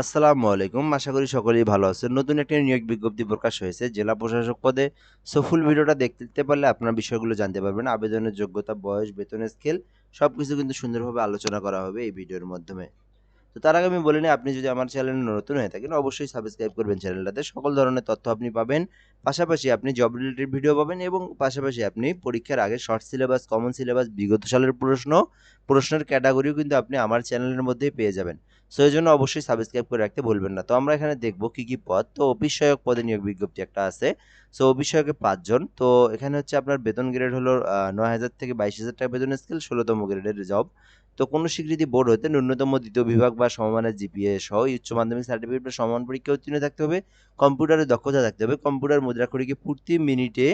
আসসালামু আলাইকুম। আশা করি সকলেই ভালো আছেন। নতুন একটি নিয়োগ বিজ্ঞপ্তি প্রকাশ হয়েছে, জেলা প্রশাসক পদে। সো ভিডিওটা দেখতে পারলে আপনার বিষয়গুলো জানতে পারবেন। আবেদনের যোগ্যতা, বয়স বেতনের স্কেল সব কিছু কিন্তু সুন্দরভাবে আলোচনা করা হবে এই ভিডিওর মাধ্যমে। তো তার আগে আমি বলে নিই, আপনি যদি আমার চ্যানেলে নতুন হয়ে থাকেন, অবশ্যই সাবস্ক্রাইব করবেন চ্যানেলটাতে। সকল ধরনের তথ্য আপনি পাবেন। পাশাপাশি আপনি জব রিলেটেড ভিডিও পাবেন এবং পাশাপাশি আপনি পরীক্ষার আগে শর্ট সিলেবাস কমন সিলেবাস বিগত সালের প্রশ্ন, প্রশ্নের ক্যাটাগরিও কিন্তু আপনি আমার চ্যানেলের মধ্যেই পেয়ে যাবেন। সো এই জন্য অবশ্যই সাবস্ক্রাইব করে রাখতে ভুলবেন না। তো আমরা এখানে দেখব কি কি পদ। তো অফিস সহায়ক পদে নিয়োগ বিজ্ঞপ্তি একটা আছে। সো অফিস সহায়কে পাঁচজন তো এখানে হচ্ছে আপনার বেতন গ্রেড হলো নয় হাজার থেকে বাইশ হাজার টাকা বেতন স্কেল ষোলোতম গ্রেডের জব তো কোনো স্বীকৃতি বোর্ড হতে ন্যূনতম দ্বিতীয় বিভাগ বা সমমানের জিপিএ সহ উচ্চ মাধ্যমিক সার্টিফিকেট বা সমান পরীক্ষা উত্তীর্ণ থাকতে হবে। কম্পিউটারে দক্ষতা থাকতে হবে। কম্পিউটার মুদ্রাক্ষরিকে প্রতি মিনিটে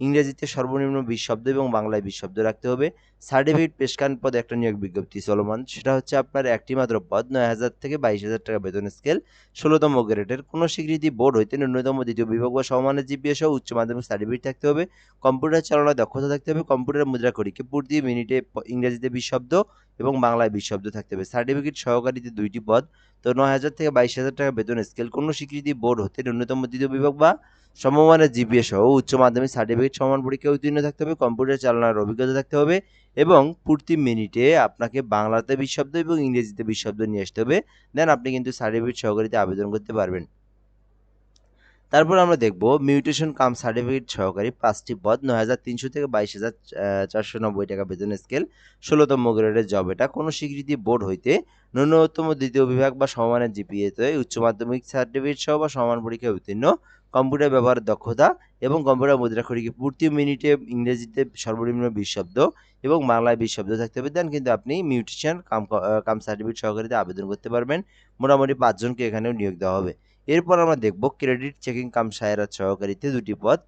ইংরেজিতে সর্বনিম্ন বিশ শব্দ এবং বাংলায় বিশ শব্দ রাখতে হবে। সার্টিফিকেট পেশকান পদ একটা নিয়োগ বিজ্ঞপ্তি চলমান। সেটা হচ্ছে আপনার একটি মাত্র পদ, নয় হাজার থেকে বাইশ হাজার টাকা বেতন স্কেল ষোলোতম গ্রেডের। কোনো স্বীকৃতি বোর্ড হইতে ন্যূনতম দ্বিতীয় বিভাগ বা সমানের জিপিএ সহ উচ্চ মাধ্যমিক সার্টিফিকেট থাকতে হবে। কম্পিউটার চালানোর দক্ষতা থাকতে হবে। কম্পিউটার মুদ্রা করিকে প্রতি মিনিটে ইংরেজিতে বিশ শব্দ এবং বাংলায় বিশ শব্দ থাকতে হবে। সার্টিফিকেট সহকারীতে দুইটি পদ, তো নয় হাজার থেকে বাইশ হাজার টাকা বেতন স্কেল। কোনো স্বীকৃতি বোর্ড হতে ন্যূনতম দ্বিতীয় বিভাগ বা সমমানের জিপিএ সহ উচ্চ মাধ্যমিক সার্টিফিকেট সমান পরীক্ষায় উত্তীর্ণ থাকতে হবে, কম্পিউটার চালানোর অভিজ্ঞতা থাকতে হবে এবং প্রতি মিনিটে আপনাকে বাংলাতে বিশ শব্দ এবং ইংরেজিতে বিশ শব্দ নিয়ে আসতে হবে। দেন আপনি কিন্তু সার্টিফিকেট সহকারীতে আবেদন করতে পারবেন। তারপর আমরা দেখব মিউটেশন কাম সার্টিফিকেট সহকারী পাঁচটি পদ, নয় হাজার তিনশো থেকে বাইশ হাজার চারশো নব্বই টাকা বেতন স্কেল ষোলোতম গ্রেডের জব এটা। কোনো স্বীকৃতি বোর্ড হইতে ন্যূনতম দ্বিতীয় বিভাগ বা সমানের জিপিএতে উচ্চ মাধ্যমিক সার্টিফিকেট সহ বা সমান পরীক্ষায় উত্তীর্ণ কম্পিউটার ব্যবহারের দক্ষতা এবং কম্পিউটার মুদ্রা মুদ্রাক্ষরিকে প্রতি মিনিটে ইংরেজিতে সর্বনিম্ন বিশ শব্দ এবং বাংলায় বিশ শব্দ থাকতে হবে। দেন কিন্তু আপনি মিউটিশিয়ান কাম কাম সার্টিফিকেট সহকারীতে আবেদন করতে পারবেন। মোটামুটি পাঁচজনকে এখানেও নিয়োগ দেওয়া হবে। এরপর আমরা দেখব ক্রেডিট চেকিং কাম সায়রাত সহকারীতে দুটি পদ।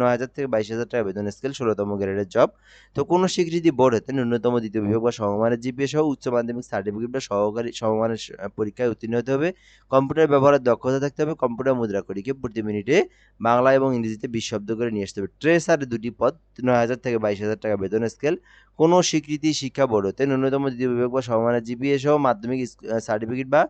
নয় হাজার থেকে বাইশ হাজার টাকা বেতন স্কেল ষোলোতম গ্রেডের জব তো কোনো স্বীকৃতি বোর্ড হতে ন্যূনতম দ্বিতীয় বিভাগ বা সমমানের জিপিএ সহ উচ্চ মাধ্যমিক সার্টিফিকেট বা সহকারী সমমানের পরীক্ষায় উত্তীর্ণ হতে হবে। কম্পিউটার ব্যবহারের দক্ষতা থাকতে হবে। কম্পিউটার মুদ্রা করিকে প্রতি মিনিটে বাংলা এবং ইংরেজিতে বিশ শব্দ করে নিয়ে আসতে হবে। ট্রেসার দুটি পদ, নয় হাজার থেকে বাইশ হাজার টাকা বেতন স্কেল কোনো স্বীকৃতি শিক্ষা বোর্ড হতে ন্যূনতম দ্বিতীয় বিভাগ বা সমমানের জিপিএ সহ মাধ্যমিক সার্টিফিকেট বা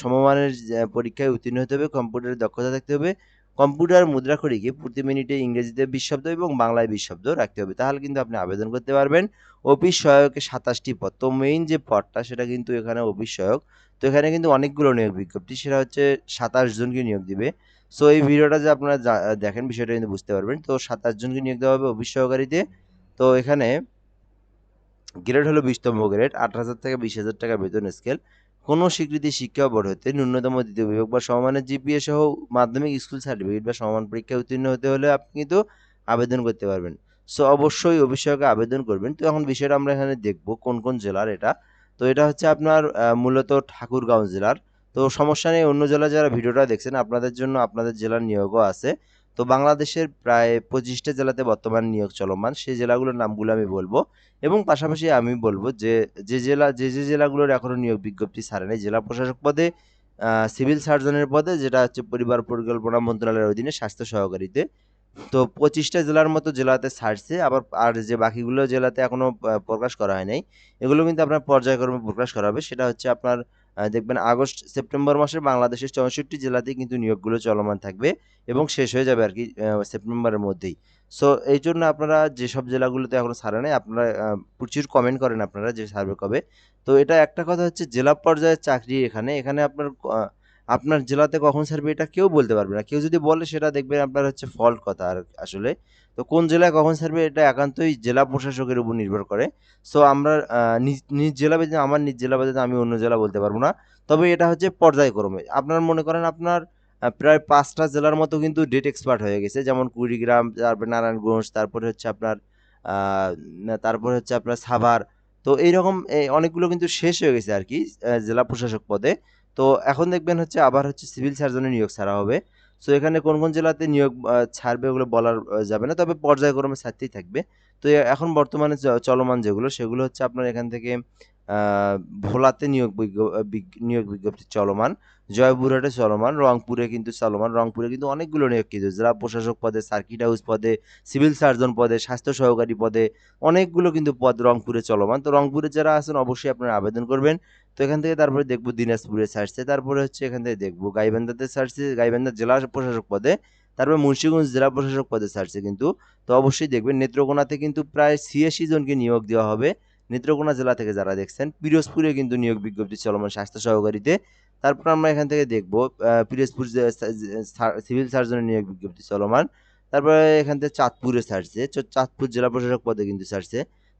সমমানের পরীক্ষায় উত্তীর্ণ হতে হবে, কম্পিউটারের দক্ষতা থাকতে হবে, কম্পিউটার মুদ্রাক্ষরিকে প্রতি মিনিটে ইংরেজিতে বিশ শব্দ এবং বাংলায় বিশ শব্দ রাখতে হবে। তাহলে কিন্তু আপনি আবেদন করতে পারবেন। অফিস সহায়কে সাতাশটি পদ। তো মেইন যে পদটা, সেটা কিন্তু এখানে অফিস সহায়ক। তো এখানে কিন্তু অনেকগুলো নিয়োগ বিজ্ঞপ্তি। সেটা হচ্ছে সাতাশ জনকে নিয়োগ দিবে। সো এই ভিডিওটা যে আপনারা দেখেন, বিষয়টা কিন্তু বুঝতে পারবেন। তো সাতাশ জনকে নিয়োগ দেওয়া হবে অফিস সহকারীতে। তো এখানে গ্রেড হলো বিশতম গ্রেড আট হাজার থেকে বিশ হাজার টাকা বেতন স্কেল কোনো স্বীকৃতি শিক্ষা বোর্ড হতে ন্যূনতম দ্বিতীয় বিভাগ বা সমমানের জিপিএ সহ মাধ্যমিক স্কুল সার্টিফিকেট বা সমান পরীক্ষায় উত্তীর্ণ হতে হলে আপনি কিন্তু আবেদন করতে পারবেন। সো, অবশ্যই অভিষেকে আবেদন করবেন। তো এখন বিষয়টা আমরা এখানে দেখব কোন কোন জেলার এটা। তো এটা হচ্ছে আপনার মূলত ঠাকুরগাঁও জেলার। তো সমস্যা নেই, অন্য জেলা যারা ভিডিওটা দেখছেন, আপনাদের জন্য আপনাদের জেলার নিয়োগও আছে। তো বাংলাদেশের প্রায় পঁচিশটা জেলাতে বর্তমান নিয়োগ চলমান। সেই জেলাগুলোর নামগুলো আমি বলব এবং পাশাপাশি আমি বলব যে যে জেলা যে যে জেলাগুলোর এখনও নিয়োগ বিজ্ঞপ্তি ছাড়ে নাই জেলা প্রশাসক পদে সিভিল সার্জনের পদে যেটা হচ্ছে পরিবার পরিকল্পনা মন্ত্রণালয়ের অধীনে স্বাস্থ্য সহকারীতে। তো পঁচিশটা জেলার মতো জেলাতে ছাড়ছে আবার আর যে বাকিগুলো জেলাতে এখনও আহ, প্রকাশ করা হয় নাই এগুলো কিন্তু আপনার পর্যায়ক্রমে প্রকাশ করা হবে। সেটা হচ্ছে আপনার দেখবেন আগস্ট, সেপ্টেম্বর মাসে বাংলাদেশের চৌষট্টি জেলাতেই কিন্তু নিয়োগগুলো চলমান থাকবে এবং শেষ হয়ে যাবে আর কি সেপ্টেম্বরের মধ্যেই। সো এই জন্য আপনারা যেসব জেলাগুলোতে এখন সারে নেই, আপনারা প্রচুর কমেন্ট করেন আপনারা যে সার্ভে কবে। তো এটা একটা কথা হচ্ছে, জেলা পর্যায়ের চাকরি এখানে এখানে আপনার আপনার জেলাতে কখন ছাড়বে এটা কেউ বলতে পারবে না। কেউ যদি বলে, সেটা দেখবেন আপনার হচ্ছে ফল্ট কথা আর আসলে। তো কোন জেলায় কখন ছাড়বে এটা একান্তই জেলা প্রশাসকের উপর নির্ভর করে। সো আমরা নিজ জেলা বেঁধে আমার নিজ জেলা বেঁধে আমি অন্য জেলা বলতে পারব না। তবে এটা হচ্ছে পর্যায়ক্রমে। আপনার মনে করেন আপনার প্রায় পাঁচটা জেলার মতো কিন্তু ডেট এক্সপার্ট হয়ে গেছে। যেমন কুড়িগ্রাম, তারপর নারায়ণগঞ্জ, তারপরে হচ্ছে আপনার তারপরে হচ্ছে আপনার সাভার। তো এইরকম এই অনেকগুলো কিন্তু শেষ হয়ে গেছে আর কি জেলা প্রশাসক পদে। তো এখন দেখবেন হচ্ছে আবার হচ্ছে সিভিল সার্জনের নিয়োগ ছাড়া হবে। সো এখানে কোন কোন জেলাতে নিয়োগ ছাড়বে ওগুলো বলার যাবে না। তবে পর্যায়ক্রমে ছাড়তেই থাকবে। তো এখন বর্তমানে চলমান যেগুলো, সেগুলো হচ্ছে আপনার এখান থেকে ভোলাতে নিয়োগ নিয়োগ বিজ্ঞপ্তি চলমান, জয়পুরহাটে চলমান, রংপুরে কিন্তু চলমান। রংপুরে কিন্তু অনেকগুলো নিয়োগ কিন্তু জেলা প্রশাসক পদে, সার্কিট হাউস পদে, সিভিল সার্জন পদে, স্বাস্থ্য সহকারী পদে অনেকগুলো কিন্তু পদ রংপুরে চলমান। তো রংপুরে যারা আছেন অবশ্যই আপনারা আবেদন করবেন। তো এখান থেকে তারপরে দেখব দিনাজপুরে ছাড়ছে তারপরে হচ্ছে এখান থেকে দেখব গাইবান্ধাতে ছাড়ছে গাইবান্ধা জেলা প্রশাসক পদে তারপরে মুন্সিগঞ্জ জেলা প্রশাসক পদে ছাড়ছে কিন্তু তো অবশ্যই দেখবেন নেত্রকোনাতে কিন্তু প্রায় ছিয়াশি জনকে নিয়োগ দেওয়া হবে। নেত্রকোনা জেলা থেকে যারা দেখছেন পিরোজপুরে কিন্তু নিয়োগ বিজ্ঞপ্তি চলমান স্বাস্থ্য সহকারীতে। তারপর আমরা এখান থেকে দেখব পিরোজপুর সিভিল সার্জনের নিয়োগ বিজ্ঞপ্তি চলমান। তারপরে এখান থেকে চাঁদপুরে ছাড়ছে চ- চাঁদপুর জেলা প্রশাসক পদে কিন্তু ছাড়ছে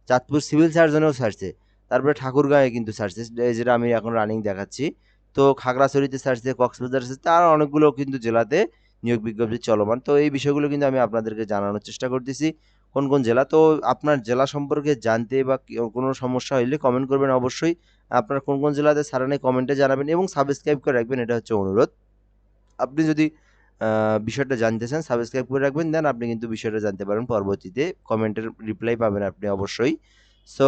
চাঁদপুর সিভিল সার্জনেও ছাড়ছে তারপরে ঠাকুরগাঁয়ে কিন্তু যে- যেটা আমি এখন রানিং দেখাচ্ছি। তো খাগড়াছড়িতে ছাড়ছে কক্সবাজার ছাড়ছে আর অনেকগুলো কিন্তু জেলাতে নিয়োগ বিজ্ঞপ্তি চলমান। তো এই বিষয়গুলো কিন্তু আমি আপনাদেরকে জানানোর চেষ্টা করতেছি, কোন কোন জেলা। তো আপনার জেলা সম্পর্কে জানতে বা কোনো সমস্যা হইলে কমেন্ট করবেন অবশ্যই। আপনার কোন কোন জেলাতে সারানে কমেন্টে জানাবেন এবং সাবস্ক্রাইব করে রাখবেন, এটা হচ্ছে অনুরোধ। আপনি যদি বিষয়টা জানতে চান সাবস্ক্রাইব করে রাখবেন দেন আপনি কিন্তু বিষয়টা জানতে পারেন। পরবর্তীতে কমেন্টের রিপ্লাই পাবেন আপনি অবশ্যই। সো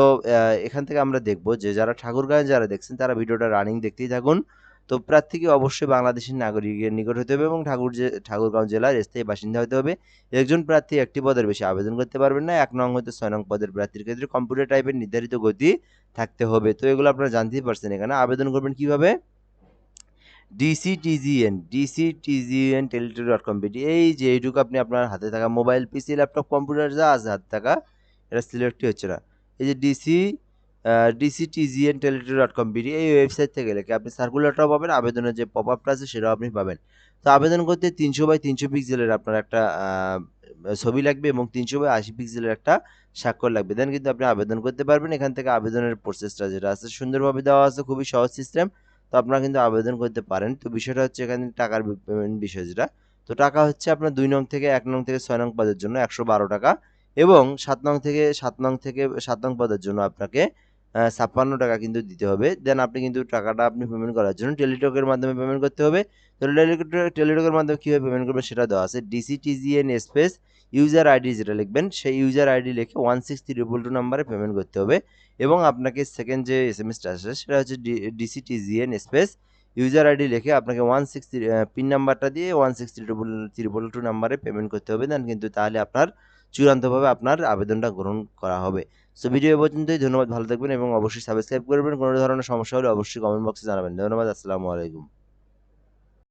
এখান থেকে আমরা দেখব যে যারা ঠাকুরগাঁয়ে যারা দেখছেন, তারা ভিডিওটা রানিং দেখতেই থাকুন। তো প্রার্থীকে অবশ্যই বাংলাদেশের নাগরিকের নিকট হতে হবে এবং ঠাকুর ঠাকুরগাঁও জেলার স্থায়ী বাসিন্দা হতে হবে। একজন প্রার্থী একটি পদের বেশি আবেদন করতে পারবেন না, এক নং হতে ছয় নং পদের প্রার্থীর ক্ষেত্রে কম্পিউটার টাইপের নির্ধারিত গতি থাকতে হবে। তো এগুলো আপনারা জানতেই পারছেন এখানে। আবেদন করবেন কীভাবে? ডিসিটিজিএন ডিসিটিজিএন টেলিটরি ডট কম বিডি এই যে এইটুকু আপনি আপনার হাতে থাকা মোবাইল পিসি ল্যাপটপ কম্পিউটার যা আছে হাতে থাকা, এটা সিলেক্টই হচ্ছে না। এই যে ডিসি ডিসিটিজিএন টেলিটরি ডট কম বিডি এই ওয়েবসাইট থেকে গেলে আপনি সার্কুলারটাও পাবেন, আবেদনের যে পপ আপটা আছে সেটাও আপনি পাবেন। তো আবেদন করতে তিনশো বাই তিনশো পিক্সেলের আপনার একটা ছবি লাগবে এবং তিনশো বাই আশি পিক্সেলের একটা স্বাক্ষর লাগবে। দেন কিন্তু আপনি আবেদন করতে পারবেন, এখান থেকে আবেদনের প্রসেসটা যেটা আছে সুন্দরভাবে দেওয়া আছে, খুবই সহজ সিস্টেম তো আপনারা কিন্তু আবেদন করতে পারেন। তো বিষয়টা হচ্ছে এখানে টাকার পেমেন্ট বিষয় যেটা। তো টাকা হচ্ছে আপনার দুই নং থেকে এক নং থেকে ছয় নং পদের জন্য একশো বারো টাকা। এবং সাত নং থেকে সাত নং থেকে সাত নং পদের জন্য আপনাকে ছাপ্পান্ন টাকা কিন্তু দিতে হবে। দেন আপনি কিন্তু টাকাটা আপনি পেমেন্ট করার জন্য টেলিটকের মাধ্যমে পেমেন্ট করতে হবে। টেলিটকের মাধ্যমে কীভাবে পেমেন্ট করবেন সেটা দেওয়া আছে। ডিসিটিজিএন স্পেস ইউজার আইডি যেটা লিখবেন, সেই ইউজার আইডি লিখে ওয়ান সিক্স থ্রি টু নাম্বারে পেমেন্ট করতে হবে। এবং আপনাকে সেকেন্ড যে এস এম এসটা আসে সেটা হচ্ছে ডিসিটিজিএন স্পেস ইউজার আইডি লিখে আপনাকে ওয়ান সিক্স পিন নাম্বারটা দিয়ে one six triple triple two নাম্বারে পেমেন্ট করতে হবে। দেন কিন্তু তাহলে আপনার চূড়ান্তভাবে আপনার আবেদনটা গ্রহণ করা হবে। সো ভিডিও এ পর্যন্তই। ধন্যবাদ, ভালো থাকবেন এবং অবশ্যই সাবস্ক্রাইব করবেন কোনো ধরনের সমস্যা হলে অবশ্যই কমেন্ট বক্সে জানাবেন। ধন্যবাদ, আসসালামু আলাইকুম।